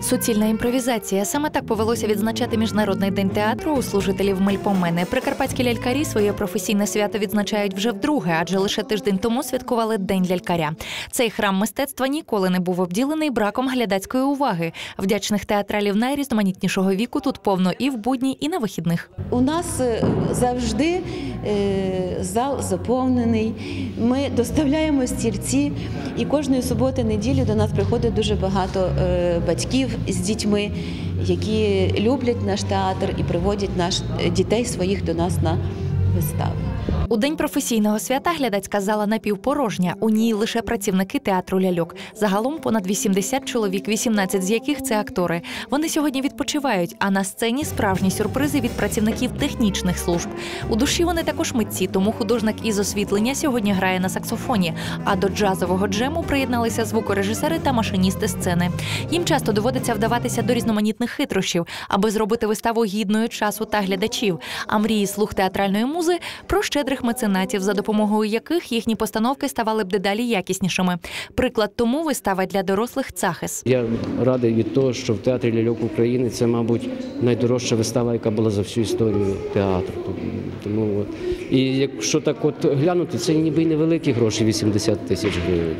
Суцільна імпровізація. Саме так повелося відзначати міжнародний день театру у служителів Мельпомени. Прикарпатські лялькарі своє професійне свято відзначають вже вдруге, адже лише тиждень тому святкували День лялькаря. Цей храм мистецтва ніколи не був обділений браком глядацької уваги. Вдячних театралів найрізноманітнішого віку тут повно і в будні, і на вихідних. У нас е, завжди е, зал заповнений. Ми доставляємо стільці, і кожної суботи неділі до нас приходить дуже багато е, батьків з дітьми, які люблять наш театр і приводять наш дітей своїх до нас на вистави. У день професійного свята глядацька зала напівпорожня. У ній лише працівники театру ляльок. Загалом понад 80 чоловік, 18 з яких це актори. Вони сьогодні відпочивають, а на сцені справжні сюрпризи від працівників технічних служб. У душі вони також митці, тому художник із освітлення сьогодні грає на саксофоні. А до джазового джему приєдналися звукорежисери та машиністи сцени. Їм часто доводиться вдаватися до різноманітних хитрощів, аби зробити виставу гідною часу та глядачів. А мрії слух театральної музи про щедрих меценатів, за допомогою яких їхні постановки ставали б дедалі якіснішими. Приклад тому вистава для дорослих Цахис. Я радий від того, що в театрі ляльок України це, мабуть, найдорожча вистава, яка була за всю історію театру. Тому от. І якщо так от глянути, це ніби невеликі гроші 80 тисяч гривень.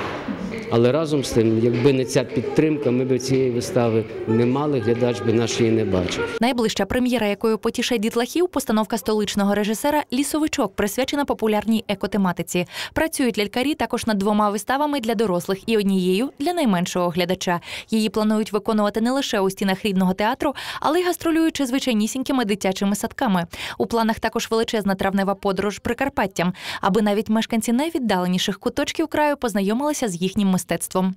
Але разом з тим, якби не ця підтримка, ми б цієї вистави не мали, глядач би наш її не бачив. Найближча прем'єра, якою потішає дітлахів, постановка столичного режисера Лісовичок, присвячена популярній екотематиці. Працюють лялькарі також над двома виставами для дорослих і однією для найменшого глядача. Її планують виконувати не лише у стінах рідного театру, але й гастролюючи звичайнісінькими дитячими садками. У планах також величезна травнева подорож Прикарпаттям, аби навіть мешканці найвіддаленіших куточків краю познайомилися з їхнім мистецтвом.